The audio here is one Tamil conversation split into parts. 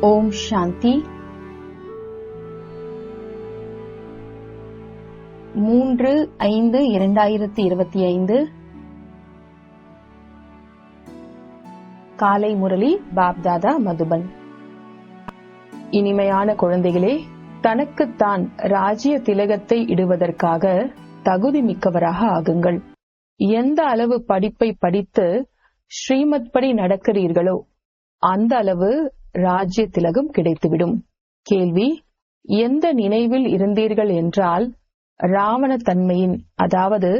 ஓம் சாந்தி. மூன்று ஐந்து இரண்டாயிரத்தி இருபத்தி ஐந்து. காலை முரளி பாப்தாதா மதுபன். இனிமையான குழந்தைகளே தனக்குத்தான் ராஜ்ய திலகத்தை இடுவதற்காக தகுதி மிக்கவராக ஆகுங்கள். எந்த அளவு படிப்பை படித்து ஸ்ரீமத் படி நடக்கிறீர்களோ அந்த அளவு ராஜ்ய திலகம் கிடைத்துவிடும். கேள்வி எந்த நினைவில் இருந்தீர்கள் என்றால் ராவண தன்மையின் அதாவது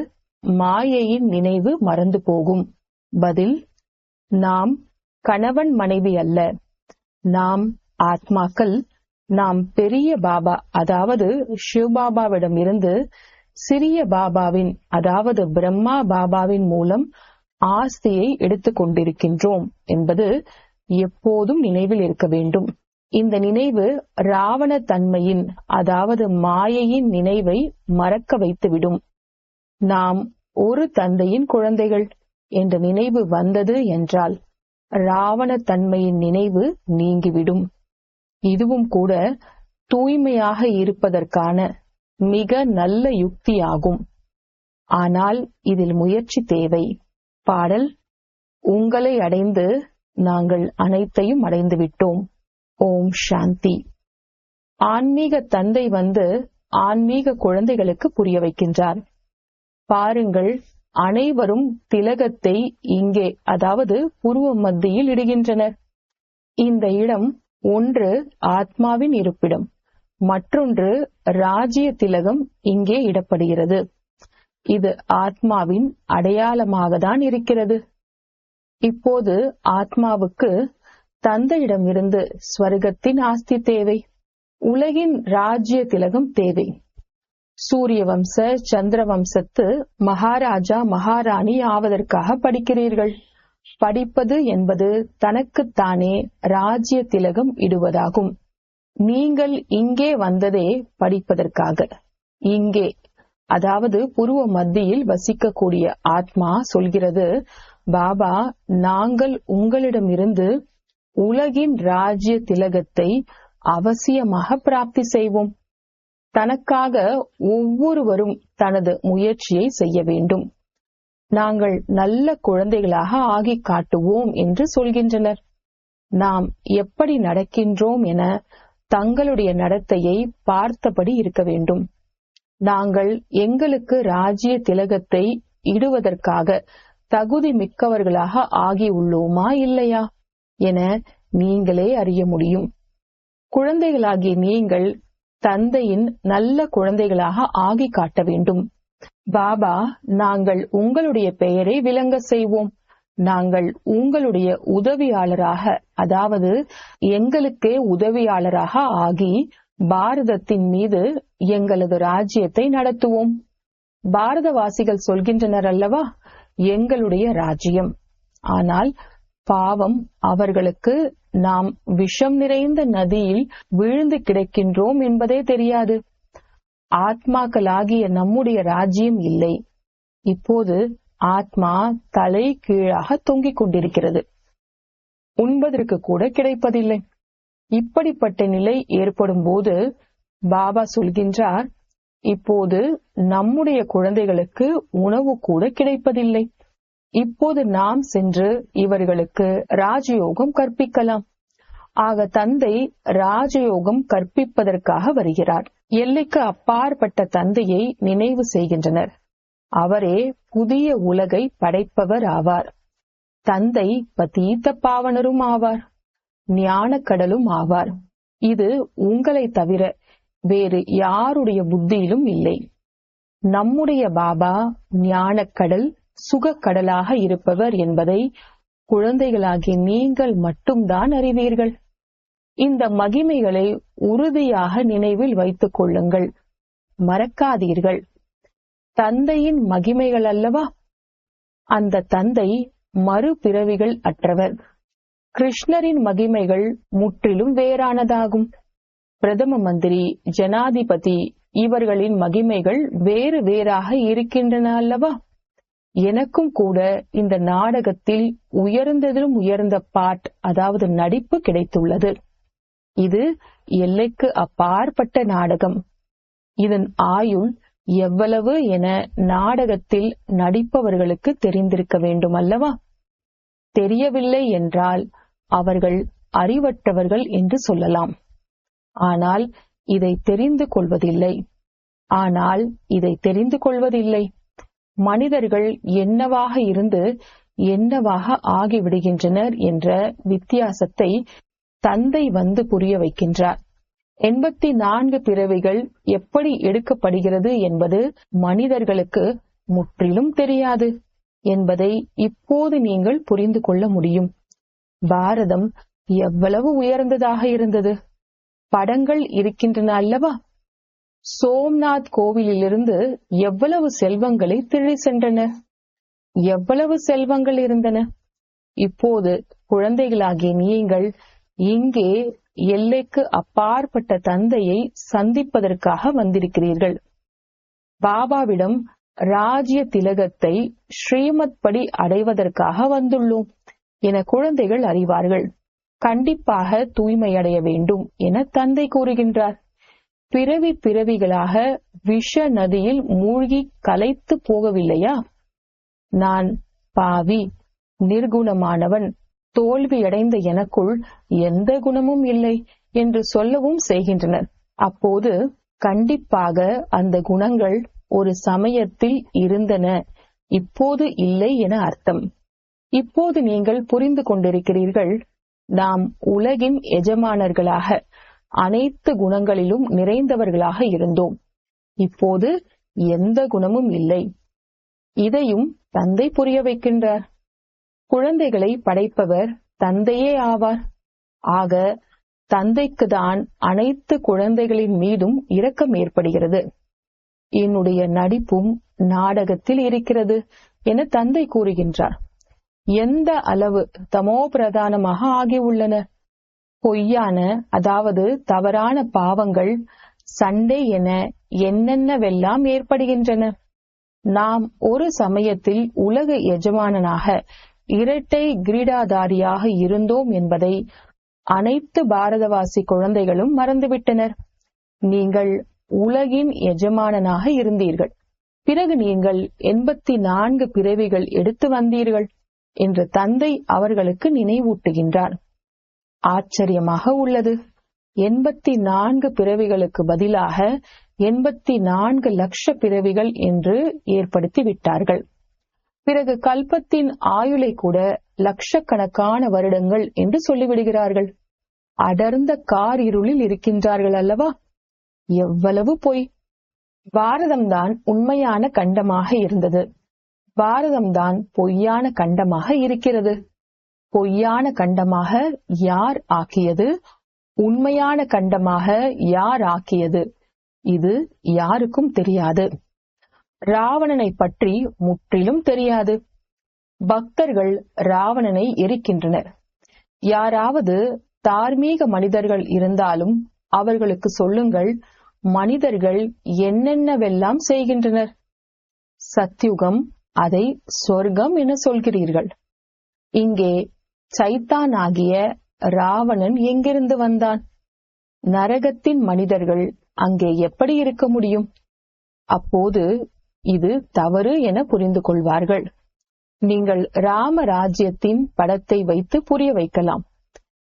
மாயையின் நினைவு மறந்து போகும். பதில் நாம் கணவன் மனைவி அல்ல. நாம் ஆத்மாக்கள் நாம் பெரிய பாபா அதாவது சிவபாபாவிடம் இருந்து சிறிய பாபாவின் அதாவது பிரம்மா பாபாவின் மூலம் ஆஸ்தியை எடுத்துக் கொண்டிருக்கின்றோம் என்பது எப்போதும் நினைவில் இருக்க வேண்டும். இந்த நினைவு ராவண தன்மையின் அதாவது மாயையின் நினைவை மறக்க வைத்துவிடும். நாம் ஒரு தந்தையின் குழந்தைகள் என்ற நினைவு வந்தது என்றால் ராவண தன்மையின் நினைவு நீங்கிவிடும். இதுவும் கூட தூய்மையாக இருப்பதற்கான மிக நல்ல யுக்தியாகும். ஆனால் இதில் முயற்சி தேவை. பாடல் உங்களை அடைந்து நாங்கள் அனைத்தையும் அடைந்து விட்டோம் ஓம் சாந்தி. ஆன்மீக தந்தை வந்து ஆன்மீக குழந்தைகளுக்கு புரிய வைக்கின்றார். பாருங்கள் அனைவரும் திலகத்தை இங்கே அதாவது புருவ மத்தியில் இடுகின்றனர். இந்த இடம் ஒன்று ஆத்மாவின் இருப்பிடம் மற்றொன்று ராஜ்ய திலகம் இங்கே இடப்படுகிறது. இது ஆத்மாவின் அடையாளமாக தான் இருக்கிறது. இப்போது ஆத்மாவுக்கு தந்தையிடமிருந்து ஸ்வர்கத்தின் ஆஸ்தி தேவை. உலகின் ராஜ்ய திலகம் தேவை. சூரிய வம்ச சந்திர வம்சத்து மகாராஜா மகாராணி ஆவதற்காக படிக்கிறீர்கள். படிப்பது என்பது தனக்குத்தானே ராஜ்ய திலகம் இடுவதாகும். நீங்கள் இங்கே வந்ததே படிப்பதற்காக. இங்கே அதாவது புருவ மத்தியில் வசிக்கக்கூடிய ஆத்மா சொல்கிறது பாபா நாங்கள் உங்களிடமிருந்து உலகின் ராஜ்ய திலகத்தை அவசியமாக பிராப்தி செய்வோம். தனக்காக ஒவ்வொருவரும் தனது முயற்சியை செய்ய வேண்டும். நாங்கள் நல்ல குழந்தைகளாக ஆகி காட்டுவோம் என்று சொல்கின்றனர். நாம் எப்படி நடக்கின்றோம் என தங்களுடைய நடத்தையை பார்த்தபடி இருக்க வேண்டும். நாங்கள் எங்களுக்கு ராஜ்ய திலகத்தை இடுவதற்காக தகுதி மிக்கவர்களாக ஆகி உள்ளோமா இல்லையா என நீங்களே அறிய முடியும். குழந்தைகளாகிய நீங்கள் தந்தையின் நல்ல குழந்தைகளாக ஆகி காட்ட வேண்டும். பாபா நாங்கள் உங்களுடைய பெயரை விளங்க செய்வோம். நாங்கள் உங்களுடைய உதவியாளராக அதாவது எங்களுக்கே உதவியாளராக ஆகி பாரதத்தின் மீது எங்களது ராஜ்யத்தை நடத்துவோம். பாரதவாசிகள் சொல்கின்றனர் அல்லவா? எங்களுடைய ராஜ்யம். ஆனால் பாவம் அவர்களுக்கு நாம் விஷம் நிறைந்த நதியில் விழுந்து கிடக்கின்றோம் என்பதே தெரியாது. ஆத்மாக்களாகிய நம்முடைய ராஜ்யம் இல்லை. இப்போது ஆத்மா தலை கீழாக தொங்கிக் கொண்டிருக்கிறது. உண்பதற்கு கூட கிடைப்பதில்லை. இப்படிப்பட்ட நிலை ஏற்படும் போது பாபா சொல்கின்றார் இப்போது நம்முடைய குழந்தைகளுக்கு உணவு கூட கிடைப்பதில்லை. இப்போது நாம் சென்று இவர்களுக்கு ராஜயோகம் கற்பிக்கலாம். ஆக தந்தை ராஜயோகம் கற்பிப்பதற்காக வருகிறார். எல்லைக்கு அப்பாற்பட்ட தந்தையை நினைவு செய்கின்றனர். அவரே புதிய உலகை படைப்பவர் ஆவார். தந்தை பதீத்த பாவனரும் ஆவார். ஞான கடலும் ஆவார். இது உங்களை தவிர வேறு யாருடைய புத்தியிலும் இல்லை. நம்முடைய பாபா ஞானக்கடல் சுகக்கடலாக இருப்பவர் என்பதை குழந்தைகளாகி நீங்கள் மட்டும்தான் அறிவீர்கள். இந்த மகிமைகளை உறுதியாக நினைவில் வைத்துக் கொள்ளுங்கள். மறக்காதீர்கள். தந்தையின் மகிமைகள் அல்லவா? அந்த தந்தை மறுபிறவிகள் அற்றவர். கிருஷ்ணரின் மகிமைகள் முற்றிலும் வேறானதாகும். பிரதம மந்திரி ஜனாதிபதி இவர்களின் மகிமைகள் வேறு வேறாக இருக்கின்றன அல்லவா? எனக்கும் கூட இந்த நாடகத்தில் உயர்ந்ததிலும் உயர்ந்த பாட் அதாவது நடிப்பு கிடைத்துள்ளது. இது எல்லைக்கு அப்பாற்பட்ட நாடகம். இதன் ஆயுள் எவ்வளவு என நாடகத்தில் நடிப்பவர்களுக்கு தெரிந்திருக்க வேண்டும் அல்லவா? தெரியவில்லை என்றால் அவர்கள் அறிவற்றவர்கள் என்று சொல்லலாம். ஆனால் இதை தெரிந்து கொள்வதில்லை. ஆனால் இதை தெரிந்து கொள்வதில்லை. மனிதர்கள் என்னவாக இருந்து என்னவாக ஆகிவிடுகின்றனர் என்ற வித்தியாசத்தை தந்தை வந்து புரிய வைக்கின்றார். எண்பத்தி நான்கு பிறவிகள் எப்படி எடுக்கப்படுகிறது என்பது மனிதர்களுக்கு முற்றிலும் தெரியாது என்பதை இப்போது நீங்கள் புரிந்து கொள்ள முடியும். பாரதம் எவ்வளவு உயர்ந்ததாக இருந்தது? படங்கள் இருக்கின்றன அல்லவா? சோம்நாத் கோவிலிலிருந்து எவ்வளவு செல்வங்களை திருடி சென்றன? எவ்வளவு செல்வங்கள் இருந்தன? இப்போது குழந்தைகளாகிய நீங்கள் இங்கே எல்லைக்கு அப்பாற்பட்ட தந்தையை சந்திப்பதற்காக வந்திருக்கிறீர்கள். பாபாவிடம் ராஜ்ய திலகத்தை ஸ்ரீமத் படி அடைவதற்காக வந்துள்ளோம் என குழந்தைகள் அறிவார்கள். கண்டிப்பாக தூய்மையடைய வேண்டும் என தந்தை கூறுகின்றார். பிறவி பிறவிகளாக விஷ நதியில் மூழ்கி கலைத்து போகவில்லையா? நான் பாவி நிர்குணமானவன் தோல்வியடைந்த எனக்குள் எந்த குணமும் இல்லை என்று சொல்லவும் செய்கின்றனர். அப்போது கண்டிப்பாக அந்த குணங்கள் ஒரு சமயத்தில் இருந்தன இப்போது இல்லை என அர்த்தம். இப்போது நீங்கள் புரிந்து கொண்டிருக்கிறீர்கள் நாம் உலகின் எஜமானர்களாக அனைத்து குணங்களிலும் நிறைந்தவர்களாக இருந்தோம். இப்போது எந்த குணமும் இல்லை. இதையும் தந்தை புரிய வைக்கின்றார். குழந்தைகளை படைப்பவர் தந்தையே ஆவார். ஆக தந்தைக்கு தான் அனைத்து குழந்தைகளின் மீதும் இரக்கம் ஏற்படுகிறது. என்னுடைய நடிப்பும் நாடகத்தில் இருக்கிறது என தந்தை கூறுகின்றார். எந்த அளவு தமோ பிரதானமாக ஆகியுள்ளன? பொய்யான அதாவது தவறான பாவங்கள் சண்டை என என்னென்னவெல்லாம் ஏற்படுகின்றன? நாம் ஒரு சமயத்தில் உலக எஜமானனாக இரட்டை கிரீடாதாரியாக இருந்தோம் என்பதை அனைத்து பாரதவாசி குழந்தைகளும் மறந்துவிட்டனர். நீங்கள் உலகின் எஜமானனாக இருந்தீர்கள். பிறகு நீங்கள் எண்பத்தி நான்கு பிறவிகள் எடுத்து வந்தீர்கள். என்று தந்தை அவர்களுக்கு நினைவூட்டுகின்றார். ஆச்சரியமாக உள்ளது. எண்பத்தி நான்கு பிறவிகளுக்கு பதிலாக எண்பத்தி நான்கு லட்ச பிறவிகள் என்று ஏற்படுத்தி விட்டார்கள் பிறகு கல்பத்தின் ஆயுளை கூட லட்சக்கணக்கான வருடங்கள் என்று சொல்லிவிடுகிறார்கள். அடர்ந்த கார் இருளில் இருக்கின்றார்கள் அல்லவா? எவ்வளவு பொய். பாரதம்தான் உண்மையான கண்டமாக இருந்தது. பாரதம்தான் பொய்யான கண்டமாக இருக்கிறது. பொய்யான கண்டமாக யார் ஆக்கியது? உண்மையான கண்டமாக யார் ஆக்கியது? இது யாருக்கும் தெரியாது. ராவணனை பற்றி முற்றிலும் தெரியாது. பக்தர்கள் ராவணனை எரிக்கின்றனர். யாராவது தார்மீக மனிதர்கள் இருந்தாலும் அவர்களுக்கு சொல்லுங்கள் மனிதர்கள் என்னென்னவெல்லாம் செய்கின்றனர்? சத்யுகம் அதை சொர்க்கம் என சொல்கிறீர்கள். இங்கே சைத்தான் ஆகிய ராவணன் எங்கிருந்து வந்தான்? நரகத்தின் மனிதர்கள் அங்கே எப்படி இருக்க முடியும்? அப்போது இது தவறு என புரிந்து கொள்வார்கள். நீங்கள் ராம ராஜ்யத்தின் படத்தை வைத்து புரிய வைக்கலாம்.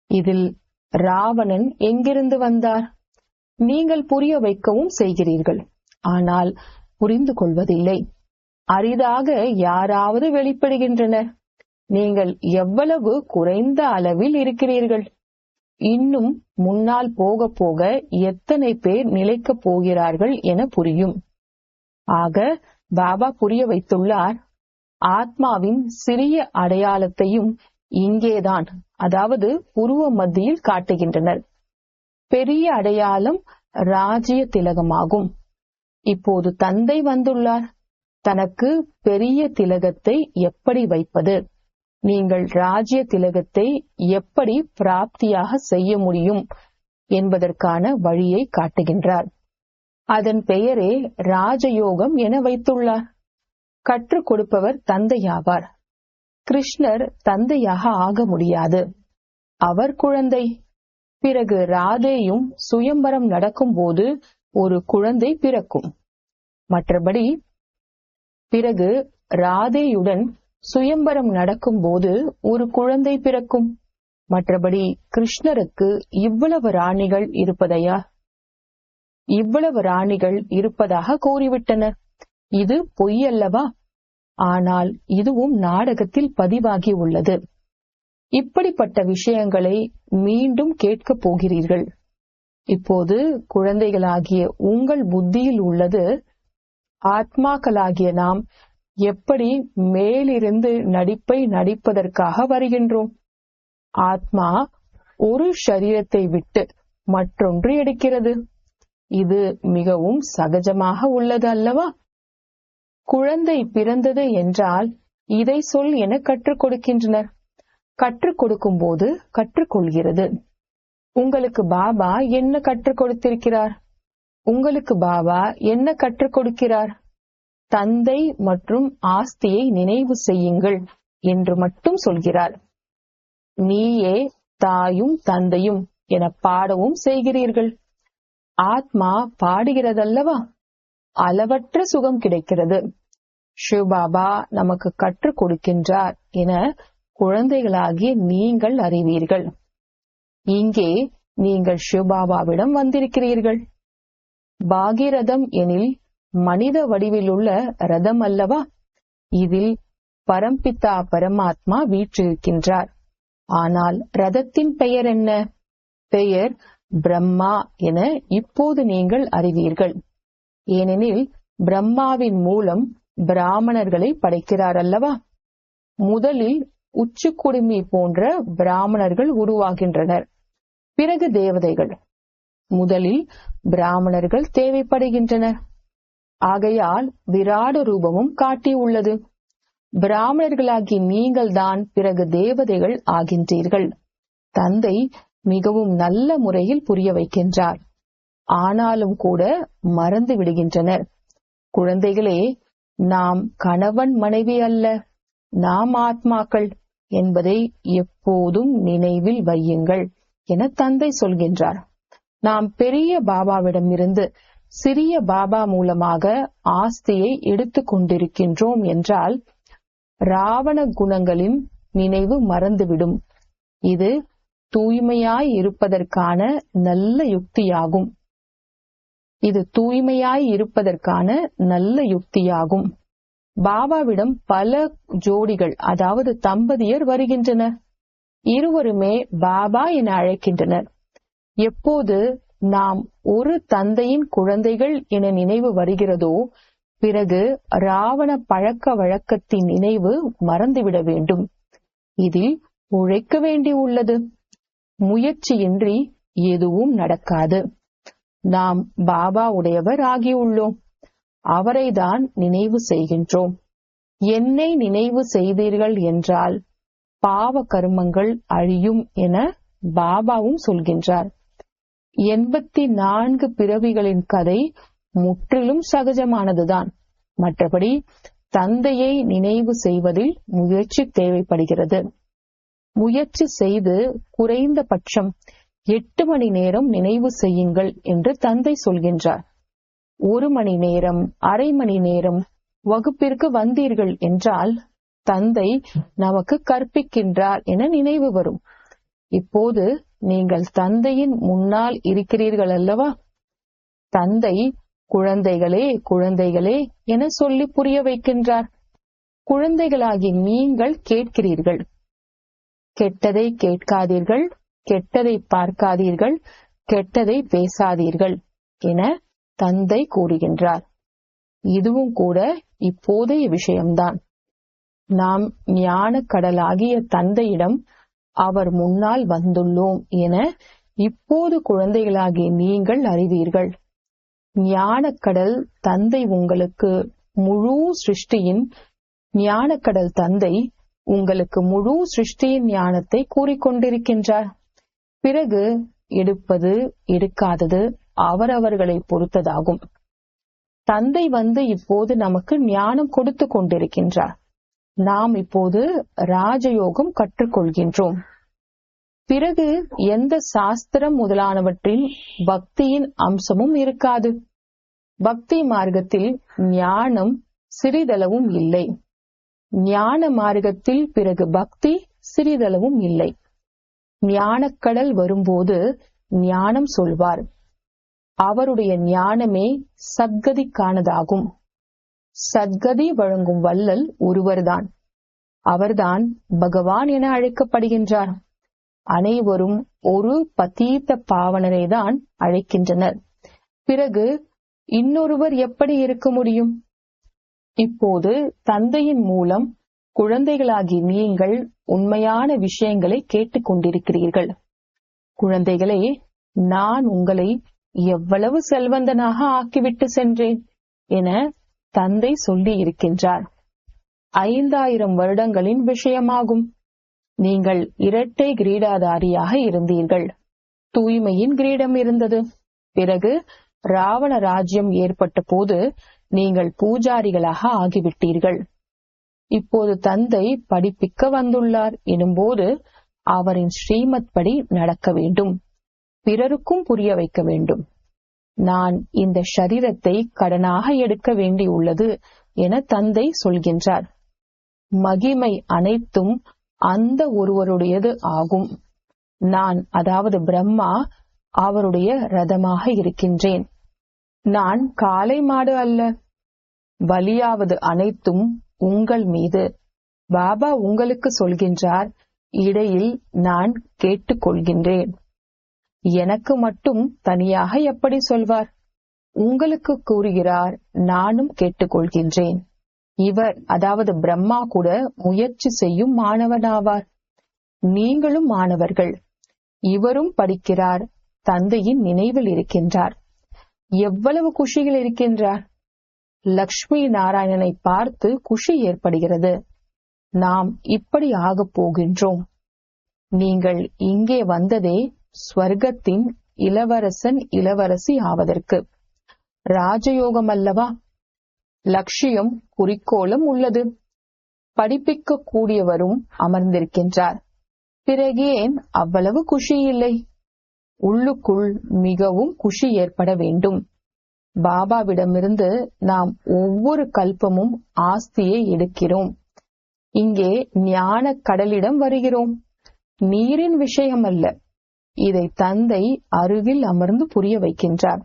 இதில் ராவணன் எங்கிருந்து வந்தார்? நீங்கள் புரிய வைக்கவும் செய்கிறீர்கள். ஆனால் புரிந்து கொள்வதில்லை. அரிதாக யாராவது வெளிப்படுகின்றனர். நீங்கள் எவ்வளவு குறைந்த அளவில் இருக்கிறீர்கள்? இன்னும் முன்னால் போக போக எத்தனை பேர் நிலைக்கப் போகிறார்கள் என புரியும். ஆக பாபா புரிய வைத்துள்ளார். ஆத்மாவின் சிறிய அடையாளத்தையும் இங்கேதான் அதாவது உருவ மத்தியில் காட்டுகின்றனர். பெரிய அடையாளம் ராஜ்ய திலகமாகும். இப்போது தந்தை வந்துள்ளார். தனக்கு பெரிய திலகத்தை எப்படி வைப்பது? நீங்கள் ராஜ்ய திலகத்தை எப்படி பிராப்தியாக செய்ய முடியும் என்பதற்கான வழியை காட்டுகின்றார். அதன் பெயரே ராஜயோகம் என வைத்துள்ளார். கற்றுக் கொடுப்பவர் தந்தையாவார். கிருஷ்ணர் தந்தையாக ஆக முடியாது. அவர் குழந்தை. பிறகு ராதேயும் சுயம்பரம் நடக்கும்போது ஒரு குழந்தை பிறக்கும். மற்றபடி பிறகு ராதேயுடன் சுயம்பரம் நடக்கும் போது ஒரு குழந்தை பிறக்கும். மற்றபடி கிருஷ்ணருக்கு இவ்வளவு ராணிகள் இருப்பதையா? இவ்வளவு ராணிகள் இருப்பதாக கூறிவிட்டனர் இது பொய் அல்லவா ஆனால் இதுவும் நாடகத்தில் பதிவாகி உள்ளது. இப்படிப்பட்ட விஷயங்களை மீண்டும் கேட்கப் போகிறீர்கள். இப்போது குழந்தைகளாகிய உங்கள் புத்தியில் உள்ளது ஆத்மாக்களாகிய நாம் எப்படி மேலிருந்து நடிப்பை நடிப்பதற்காக வருகின்றோம்? ஆத்மா ஒரு சரீரத்தை விட்டு மற்றொன்று எடுக்கிறது. இது மிகவும் சகஜமாக உள்ளது அல்லவா? குழந்தை பிறந்தது என்றால் இதை சொல் என கற்றுக் கொடுக்கின்றனர். கற்றுக் கொடுக்கும் போது கற்றுக்கொள்கிறது உங்களுக்கு பாபா என்ன கற்றுக் கொடுத்திருக்கிறார்? உங்களுக்கு பாபா என்ன கற்றுக் கொடுக்கிறார்? தந்தை மற்றும் ஆஸ்தியை நினைவு செய்யுங்கள் என்று மட்டும் சொல்கிறார். நீயே தாயும் தந்தையும் என பாடவும் செய்கிறீர்கள். ஆத்மா பாடுகிறதல்லவா? அளவற்ற சுகம் கிடைக்கிறது. சிவபாபா நமக்கு கற்றுக் கொடுக்கின்றார் என குழந்தைகளாகிய நீங்கள் அறிவீர்கள். இங்கே நீங்கள் சிவபாபாவிடம் வந்திருக்கிறீர்கள். பாகிரதம் எனில் மனித வடிவிலுள்ள ரதம் அல்லவா இதில் பரம்பிதா பரமாத்மா வீற்றிருக்கின்றார். ஆனால் ரதத்தின் பெயர் என்ன? பெயர் பிரம்மா என இப்போது நீங்கள் அறிவீர்கள். ஏனெனில் பிரம்மாவின் மூலம் பிராமணர்களை படைக்கிறார் அல்லவா முதலில் உச்சுக்குடுமி போன்ற பிராமணர்கள் உருவாகின்றனர். பிறகு தேவதைகள். முதலில் பிராமணர்கள் தேவைப்படுகின்றனர். ஆகையால் விராட ரூபமும் காட்டியுள்ளது பிராமணர்களாகி நீங்கள்தான் பிறகு தேவதைகள் ஆகின்றீர்கள். தந்தை மிகவும் நல்ல முறையில் புரிய வைக்கின்றார். ஆனாலும் கூட மறந்து விடுகின்றனர். குழந்தைகளே நாம் கணவன் மனைவி அல்ல நாம் ஆத்மாக்கள் என்பதை எப்போதும் நினைவில் வையுங்கள் என தந்தை சொல்கின்றார். நாம் பெரிய பாபாவிடம் இருந்து சிறிய பாபா மூலமாக ஆஸ்தியை எடுத்துக் கொண்டிருக்கின்றோம் என்றால் ராவண குணங்களின் நினைவு மறந்துவிடும். இது தூய்மையாய் இருப்பதற்கான நல்ல யுக்தியாகும். இது தூய்மையாய் இருப்பதற்கான நல்ல யுக்தியாகும். பாபாவிடம் பல ஜோடிகள் அதாவது தம்பதியர் வருகின்றனர். இருவருமே பாபா என அழைக்கின்றனர். எப்போது நாம் ஒரு தந்தையின் குழந்தைகள் என நினைவு வருகிறதோ பிறகு ராவண பழக்க வழக்கத்தின் நினைவு மறந்துவிட வேண்டும். இதில் உழைக்க வேண்டி உள்ளது. முயற்சியின்றி எதுவும் நடக்காது. நாம் பாபா உடையவர் ஆகியுள்ளோம். அவரைதான் நினைவு செய்கின்றோம். என்னை நினைவு செய்தீர்கள் என்றால் பாவ கர்மங்கள் அழியும் என பாபாவும் சொல்கின்றார். எண்பத்தி நான்கு பிறவிகளின் கதை முற்றிலும் சகஜமானதுதான். மற்றபடி தந்தையை நினைவு செய்வதில் முயற்சி தேவைப்படுகிறது. முயற்சி செய்து குறைந்தபட்சம் எட்டு மணி நேரம் நினைவு செய்யுங்கள் என்று தந்தை சொல்கின்றார். ஒரு மணி நேரம் அரை மணி நேரம் வகுப்பிற்கு வந்தீர்கள் என்றால் தந்தை நமக்கு கற்பிக்கின்றார் என நினைவு வரும். இப்போது நீங்கள் தந்தையின் முன்னால் இருக்கிறீர்கள் அல்லவா தந்தை குழந்தைகளே குழந்தைகளே என சொல்லி புரிய வைக்கின்றார். குழந்தைகளாகி நீங்கள் கேட்கிறீர்கள். கெட்டதை கேட்காதீர்கள் கெட்டதை பார்க்காதீர்கள் கெட்டதை பேசாதீர்கள் என தந்தை கூறுகின்றார். இதுவும் கூட இப்போதைய விஷயம்தான். நாம் ஞான கடலாகிய தந்தையிடம் அவர் முன்னால் வந்துள்ளோம் என இப்போது குழந்தைகளாகிய நீங்கள் அறிவீர்கள். ஞானக்கடல் தந்தை உங்களுக்கு முழு சிருஷ்டியின் ஞானக்கடல் தந்தை உங்களுக்கு முழு சிருஷ்டியின் ஞானத்தை கூறிக்கொண்டிருக்கின்றார். பிறகு எடுப்பது எடுக்காதது அவரவர்களை பொறுத்ததாகும். தந்தை வந்து இப்போது நமக்கு ஞானம் கொடுத்து கொண்டிருக்கின்றார். நாம் இப்போது ராஜயோகம் கற்றுக்கொள்கின்றோம். பிறகு எந்த சாஸ்திரம் முதலானவற்றில் பக்தியின் அம்சமும் இருக்காது. பக்தி மார்க்கத்தில் ஞானம் சிறிதளவும் இல்லை. ஞான மார்க்கத்தில் பிறகு பக்தி சிறிதளவும் இல்லை. ஞானக்கடல் வரும்போது ஞானம் சொல்வார். அவருடைய ஞானமே சத்கதிக்கானதாகும். சத்கதி வழங்கும் வல்லல் ஒருவர்தான். அவர்தான் பகவான் என அழைக்கப்படுகின்றார். அனைவரும் ஒரு பதீத்த பாவனரை தான் அழைக்கின்றனர். பிறகு இன்னொருவர் எப்படி இருக்க முடியும்? இப்போது தந்தையின் மூலம் குழந்தைகளாகி நீங்கள் உண்மையான விஷயங்களை கேட்டுக்கொண்டிருக்கிறீர்கள் குழந்தைகளே நான் உங்களை எவ்வளவு செல்வந்தனாக ஆக்கிவிட்டு சென்றேன் என தந்தை சொல்லி இருக்கின்றார். ஐந்தாயிரம் வருடங்களின் விஷயமாகும். நீங்கள் இரட்டை கிரீடாதாரியாக இருந்தீர்கள். தூய்மையின் கிரீடம் இருந்தது. பிறகு ராவண ராஜ்யம் ஏற்பட்ட போது நீங்கள் பூஜாரிகளாக ஆகிவிட்டீர்கள். இப்போது தந்தை படிப்பிக்க வந்துள்ளார். எனும்போது அவரின் ஸ்ரீமத் படி நடக்க வேண்டும். பிறருக்கும் புரிய வைக்க வேண்டும். நான் இந்த ஷரீரத்தை கடனாக எடுக்க வேண்டியுள்ளது என தந்தை சொல்கின்றார். மகிமை அனைத்தும் அந்த ஒருவருடையது ஆகும். நான் அதாவது பிரம்மா அவருடைய ரதமாக இருக்கின்றேன். நான் காலை மாடு அல்ல. வலியாவது அனைத்தும் உங்கள் மீது. பாபா உங்களுக்கு சொல்கின்றார். இடையில் நான் கேட்டுக்கொள்கின்றேன். எனக்கு மட்டும் தனியாக எப்படி சொல்வார்? உங்களுக்கு கூறுகிறார் நானும் கேட்டுக்கொள்கின்றேன். இவர் அதாவது பிரம்மா கூட முயற்சி செய்யும் மாணவனாவார். நீங்களும் மாணவர்கள். இவரும் படிக்கிறார் தந்தையின் நினைவில் இருக்கின்றார். எவ்வளவு குஷியில் இருக்கின்றார்? லக்ஷ்மி நாராயணனை பார்த்து குஷி ஏற்படுகிறது. நாம் இப்படி ஆகப் போகின்றோம். நீங்கள் இங்கே வந்ததே ஸ்வர்க்கத்தின் இளவரசன் இளவரசி ஆவதற்கு. ராஜயோகம் அல்லவா? லட்சியம் குறிக்கோளும் உள்ளது. படிப்பிக்க கூடியவரும் அமர்ந்திருக்கின்றார். பிறகு ஏன் அவ்வளவு குஷி இல்லை. உள்ளுக்குள் மிகவும் குஷி ஏற்பட வேண்டும். பாபாவிடமிருந்து நாம் ஒவ்வொரு கல்பமும் ஆஸ்தியை எடுக்கிறோம். இங்கே ஞான கடலிடம் வருகிறோம். நீரின் விஷயம் அல்ல இதை தந்தை அருகில் அமர்ந்து புரிய வைக்கின்றார்.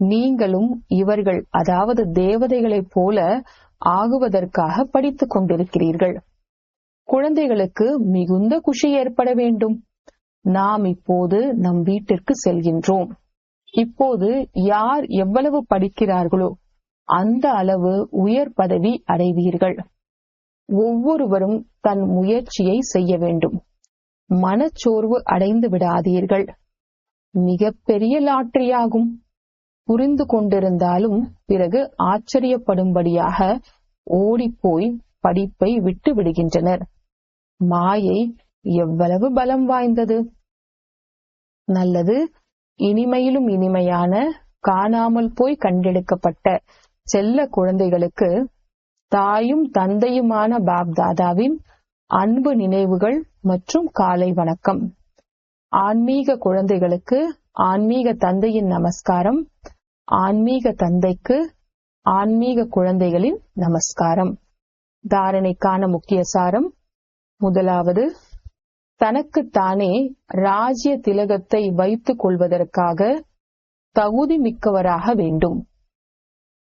நீங்களும் இவர்கள் அதாவது தேவதைகளைப் போல ஆகுவதற்காக படித்துக் கொண்டிருக்கிறீர்கள். குழந்தைகளுக்கு மிகுந்த குஷி ஏற்பட வேண்டும். நாம் இப்போது நம் வீட்டிற்கு செல்கின்றோம். இப்போது யார் எவ்வளவு படிக்கிறார்களோ அந்த அளவு உயர் பதவி அடைவீர்கள். ஒவ்வொருவரும் தன் முயற்சியை செய்ய வேண்டும். மனச்சோர்வு அடைந்து விடாதீர்கள். மிகப்பெரிய லாட்டரியாகும். புரிந்து கொண்டிருந்தாலும் பிறகு ஆச்சரியப்படும்படியாக ஓடிப்போய் படிப்பை விட்டு விடுகின்றனர். மாயை எவ்வளவு பலம் வாய்ந்தது? நல்லது இனிமையிலும் இனிமையான காணாமல் போய் கண்டெடுக்கப்பட்ட செல்ல குழந்தைகளுக்கு தாயும் தந்தையுமான பாப்தாதாவின் அன்பு நினைவுகள் மற்றும் காலை வணக்கம். ஆன்மீக குழந்தைகளுக்கு ஆன்மீக தந்தையின் நமஸ்காரம். ஆன்மீக தந்தைக்கு ஆன்மீக குழந்தைகளின் நமஸ்காரம். தாரணைக்கான முக்கிய சாரம். முதலாவது தனக்குத்தானே ராஜ்ய திலகத்தை வைத்துக் கொள்வதற்காக தகுதி மிக்கவராக வேண்டும்.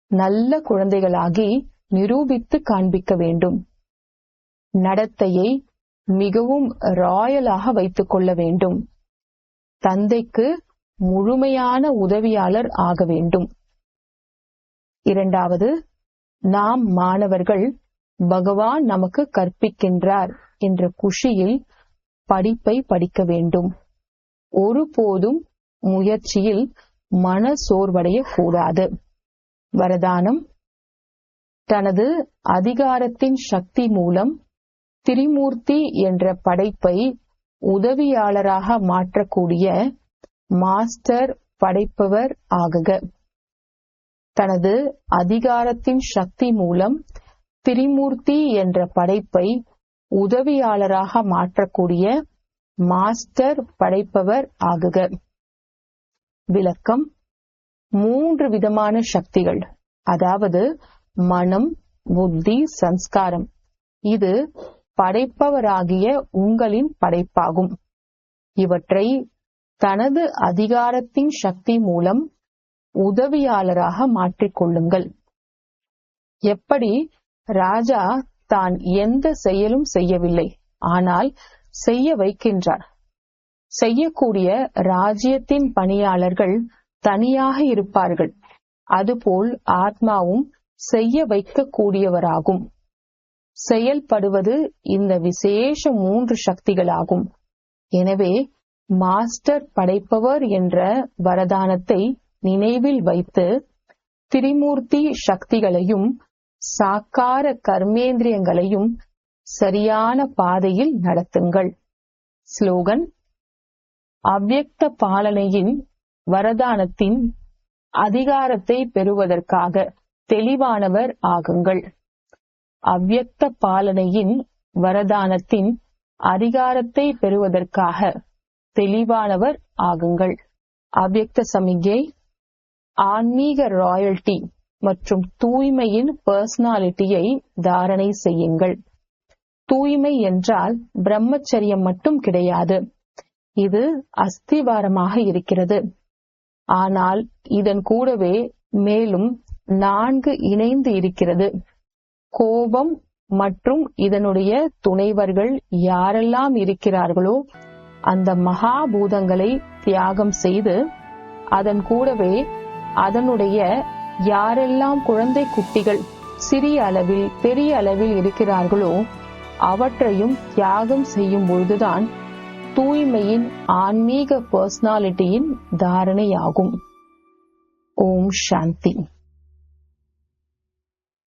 நல்ல குழந்தைகளாகி நிரூபித்து காண்பிக்க வேண்டும். நடத்தையை மிகவும் ராயலாக வைத்துக் கொள்ள வேண்டும். தந்தைக்கு முழுமையான உதவியாளர் ஆக வேண்டும். இரண்டாவது நாம் மாணவர்கள் பகவான் நமக்கு கற்பிக்கின்றார் என்ற குஷியில் படிப்பை படிக்க வேண்டும். ஒருபோதும் முயற்சியில் மன சோர்வடைய கூடாது. வரதானம் தனது அதிகாரத்தின் சக்தி மூலம் திரிமூர்த்தி என்ற படைப்பை உதவியாளராக மாற்றக்கூடிய மாஸ்டர் படைப்பவர் ஆகுக. தனது அதிகாரத்தின் சக்தி மூலம் திரிமூர்த்தி என்ற படைப்பை உதவியாளராக மாற்றக்கூடிய மாஸ்டர் படைப்பவர் ஆகுக. விளக்கம். மூன்று விதமான சக்திகள் அதாவது மனம் புத்தி சம்ஸ்காரம். இது படைப்பவராகிய உங்களின் படைப்பாகும். இவற்றை தனது அதிகாரத்தின் சக்தி மூலம் உதவியாளராக மாற்றிக்கொள்ளுங்கள். எப்படி? ராஜா தான் எந்த செயலும் செய்யவில்லை. ஆனால் செய்ய வைக்கின்றார். செய்யக்கூடிய ராஜ்யத்தின் பணியாளர்கள் தனியாக இருப்பார்கள். அதுபோல் ஆத்மாவும் செய்ய வைக்கக்கூடியவராகும். செயல்படுவது இந்த விசேஷ மூன்று சக்திகளாகும். எனவே மாஸ்டர் படைப்பவர் என்ற வரதானத்தை நினைவில் வைத்து திரிமூர்த்தி சக்திகளையும் சாக்கார கர்மேந்திரியங்களையும் சரியான பாதையில் நடத்துங்கள். ஸ்லோகன் அவ்யக்த பாலனையின் வரதானத்தின் அதிகாரத்தை பெறுவதற்காக தெளிவானவர் ஆகுங்கள். அவ்வக்த பாலனையின் வரதானத்தின் அதிகாரத்தை பெறுவதற்காக தெளிவானவர் ஆகுங்கள். அவ்வக்த சமிகை ஆன்மீக ராயல்டி மற்றும் தூய்மையின் பர்சனாலிட்டியை தாரணை செய்யுங்கள். தூய்மை என்றால் பிரம்மச்சரியம் மட்டும் கிடையாது. இது அஸ்திவாரமாக இருக்கிறது. ஆனால் இதன் கூடவே மேலும் நான்கு இணைந்து இருக்கிறது. கோபம் மற்றும் இதனுடைய துணைவர்கள் யாரெல்லாம் இருக்கிறார்களோ அந்த மகாபூதங்களை தியாகம் செய்து அதன் கூடவே அதனுடைய யாரெல்லாம் குழந்தை குட்டிகள் சிறிய அளவில் பெரிய அளவில் இருக்கிறார்களோ அவற்றையும் தியாகம் செய்யும் பொழுதுதான் தூய்மையின் ஆன்மீக பர்சனாலிட்டியின் தாரணையாகும். ஓம் சாந்தி.